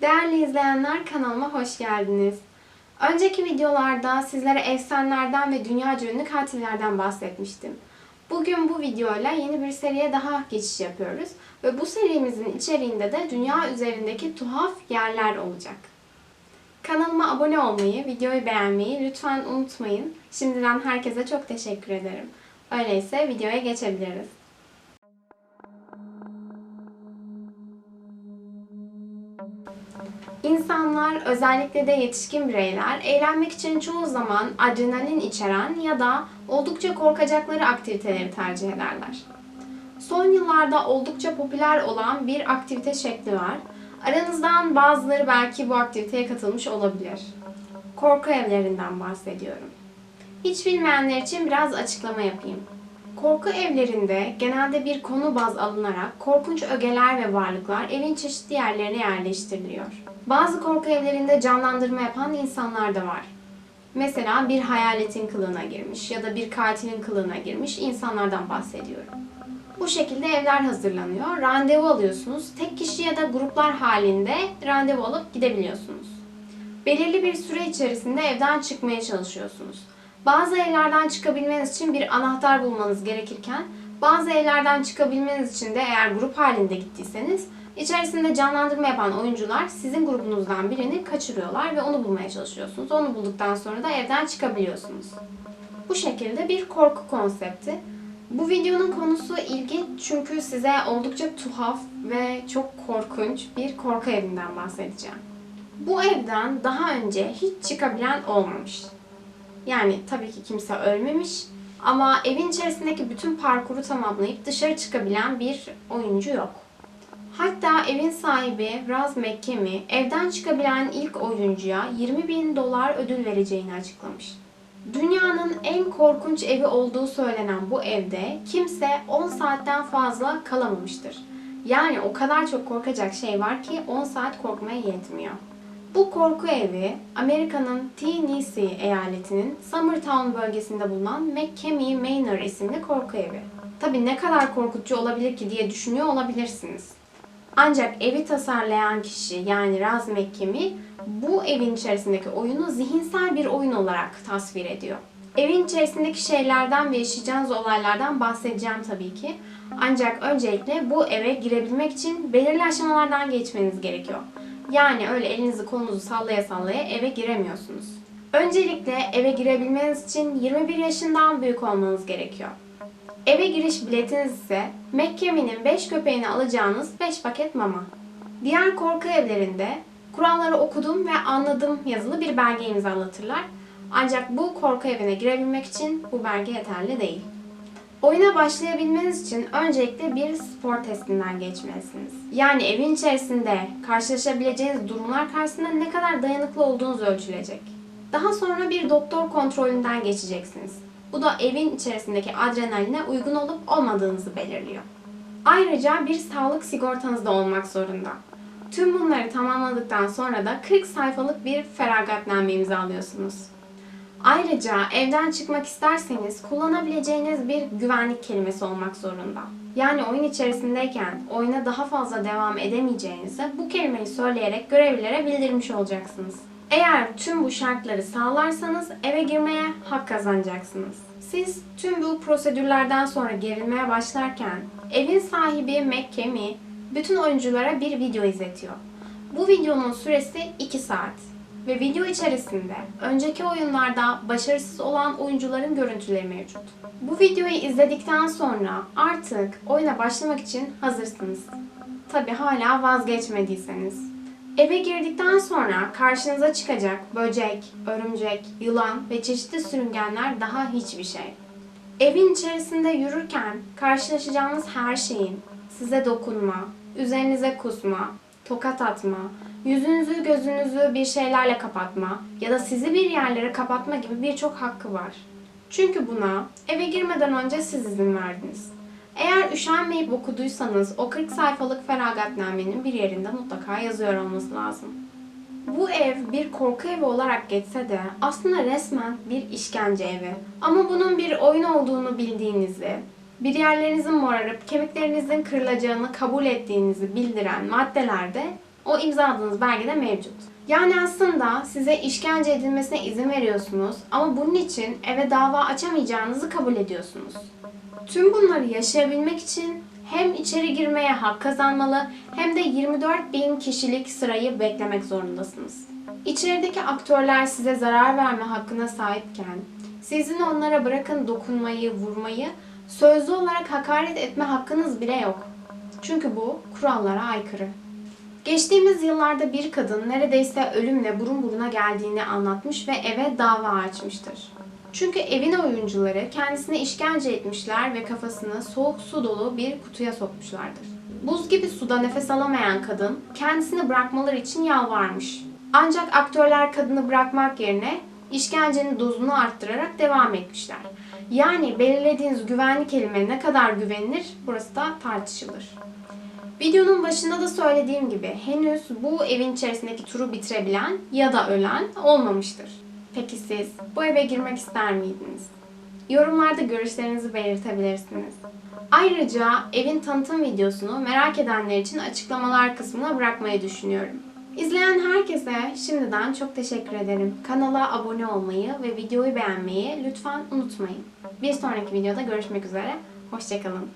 Değerli izleyenler kanalıma hoş geldiniz. Önceki videolarda sizlere efsanelerden ve dünyaca ünlü katillerden bahsetmiştim. Bugün bu videoyla yeni bir seriye daha geçiş yapıyoruz ve bu serimizin içeriğinde de dünya üzerindeki tuhaf yerler olacak. Kanalıma abone olmayı, videoyu beğenmeyi lütfen unutmayın. Şimdiden herkese çok teşekkür ederim. Öyleyse videoya geçebiliriz. İnsanlar, özellikle de yetişkin bireyler, eğlenmek için çoğu zaman adrenalin içeren ya da oldukça korkacakları aktiviteleri tercih ederler. Son yıllarda oldukça popüler olan bir aktivite şekli var. Aranızdan bazıları belki bu aktiviteye katılmış olabilir. Korku evlerinden bahsediyorum. Hiç bilmeyenler için biraz açıklama yapayım. Korku evlerinde genelde bir konu baz alınarak korkunç ögeler ve varlıklar evin çeşitli yerlerine yerleştiriliyor. Bazı korku evlerinde canlandırma yapan insanlar da var. Mesela bir hayaletin kılığına girmiş ya da bir katilin kılığına girmiş insanlardan bahsediyorum. Bu şekilde evler hazırlanıyor. Randevu alıyorsunuz. Tek kişi ya da gruplar halinde randevu alıp gidebiliyorsunuz. Belirli bir süre içerisinde evden çıkmaya çalışıyorsunuz. Bazı evlerden çıkabilmeniz için bir anahtar bulmanız gerekirken bazı evlerden çıkabilmeniz için de eğer grup halinde gittiyseniz içerisinde canlandırma yapan oyuncular sizin grubunuzdan birini kaçırıyorlar ve onu bulmaya çalışıyorsunuz. Onu bulduktan sonra da evden çıkabiliyorsunuz. Bu şekilde bir korku konsepti. Bu videonun konusu ilginç çünkü size oldukça tuhaf ve çok korkunç bir korku evinden bahsedeceğim. Bu evden daha önce hiç çıkabilen olmamış. Yani tabii ki kimse ölmemiş ama evin içerisindeki bütün parkuru tamamlayıp dışarı çıkabilen bir oyuncu yok. Hatta evin sahibi Raz McKemie evden çıkabilen ilk oyuncuya 20 bin dolar ödül vereceğini açıklamış. Dünyanın en korkunç evi olduğu söylenen bu evde kimse 10 saatten fazla kalamamıştır. Yani o kadar çok korkacak şey var ki 10 saat korkmaya yetmiyor. Bu korku evi Amerika'nın Tennessee eyaletinin Summertown bölgesinde bulunan McKemie Manor isimli korku evi. Tabi ne kadar korkutucu olabilir ki diye düşünüyor olabilirsiniz. Ancak evi tasarlayan kişi yani Raz McKemie bu evin içerisindeki oyunu zihinsel bir oyun olarak tasvir ediyor. Evin içerisindeki şeylerden ve yaşayacağınız olaylardan bahsedeceğim tabii ki. Ancak öncelikle bu eve girebilmek için belirli aşamalardan geçmeniz gerekiyor. Yani öyle elinizi kolunuzu sallaya sallaya eve giremiyorsunuz. Öncelikle eve girebilmeniz için 21 yaşından büyük olmanız gerekiyor. Eve giriş biletiniz ise McKemie'nin 5 köpeğini alacağınız 5 paket mama. Diğer korku evlerinde kuralları okudum ve anladım yazılı bir belge imzalatırlar. Ancak bu korku evine girebilmek için bu belge yeterli değil. Oyuna başlayabilmeniz için öncelikle bir spor testinden geçmelisiniz. Yani evin içerisinde karşılaşabileceğiniz durumlar karşısında ne kadar dayanıklı olduğunuz ölçülecek. Daha sonra bir doktor kontrolünden geçeceksiniz. Bu da evin içerisindeki adrenaline uygun olup olmadığınızı belirliyor. Ayrıca bir sağlık sigortanız da olmak zorunda. Tüm bunları tamamladıktan sonra da 40 sayfalık bir feragatname imzalıyorsunuz. Ayrıca evden çıkmak isterseniz kullanabileceğiniz bir güvenlik kelimesi olmak zorunda. Yani oyun içerisindeyken oyuna daha fazla devam edemeyeceğinizi bu kelimeyi söyleyerek görevlilere bildirmiş olacaksınız. Eğer tüm bu şartları sağlarsanız eve girmeye hak kazanacaksınız. Siz tüm bu prosedürlerden sonra gerilmeye başlarken evin sahibi McKemie bütün oyunculara bir video izletiyor. Bu videonun süresi 2 saat ve video içerisinde önceki oyunlarda başarısız olan oyuncuların görüntüleri mevcut. Bu videoyu izledikten sonra artık oyuna başlamak için hazırsınız. Tabi hala vazgeçmediyseniz. Eve girdikten sonra karşınıza çıkacak böcek, örümcek, yılan ve çeşitli sürüngenler daha hiçbir şey. Evin içerisinde yürürken karşılaşacağınız her şeyin size dokunma, üzerinize kusma, tokat atma, yüzünüzü gözünüzü bir şeylerle kapatma ya da sizi bir yerlere kapatma gibi birçok hakkı var. Çünkü buna eve girmeden önce siz izin verdiniz. Eğer üşenmeyip okuduysanız o 40 sayfalık feragatnamenin bir yerinde mutlaka yazıyor olması lazım. Bu ev bir korku evi olarak geçse de aslında resmen bir işkence evi. Ama bunun bir oyun olduğunu bildiğinizi, bir yerlerinizin morarıp kemiklerinizin kırılacağını kabul ettiğinizi bildiren maddelerde o imzaladığınız belgede mevcut. Yani aslında size işkence edilmesine izin veriyorsunuz ama bunun için eve dava açamayacağınızı kabul ediyorsunuz. Tüm bunları yaşayabilmek için hem içeri girmeye hak kazanmalı hem de 24 bin kişilik sırayı beklemek zorundasınız. İçerideki aktörler size zarar verme hakkına sahipken, sizin onlara bırakın dokunmayı, vurmayı, sözlü olarak hakaret etme hakkınız bile yok. Çünkü bu kurallara aykırı. Geçtiğimiz yıllarda bir kadın neredeyse ölümle burun buruna geldiğini anlatmış ve eve dava açmıştır. Çünkü evin oyuncuları kendisine işkence etmişler ve kafasını soğuk su dolu bir kutuya sokmuşlardır. Buz gibi suda nefes alamayan kadın kendisini bırakmaları için yalvarmış. Ancak aktörler kadını bırakmak yerine işkencenin dozunu arttırarak devam etmişler. Yani belirlediğiniz güvenlik kelime ne kadar güvenilir burası da tartışılır. Videonun başında da söylediğim gibi henüz bu evin içerisindeki turu bitirebilen ya da ölen olmamıştır. Peki siz bu eve girmek ister miydiniz? Yorumlarda görüşlerinizi belirtebilirsiniz. Ayrıca evin tanıtım videosunu merak edenler için açıklamalar kısmına bırakmayı düşünüyorum. İzleyen herkese şimdiden çok teşekkür ederim. Kanala abone olmayı ve videoyu beğenmeyi lütfen unutmayın. Bir sonraki videoda görüşmek üzere. Hoşçakalın.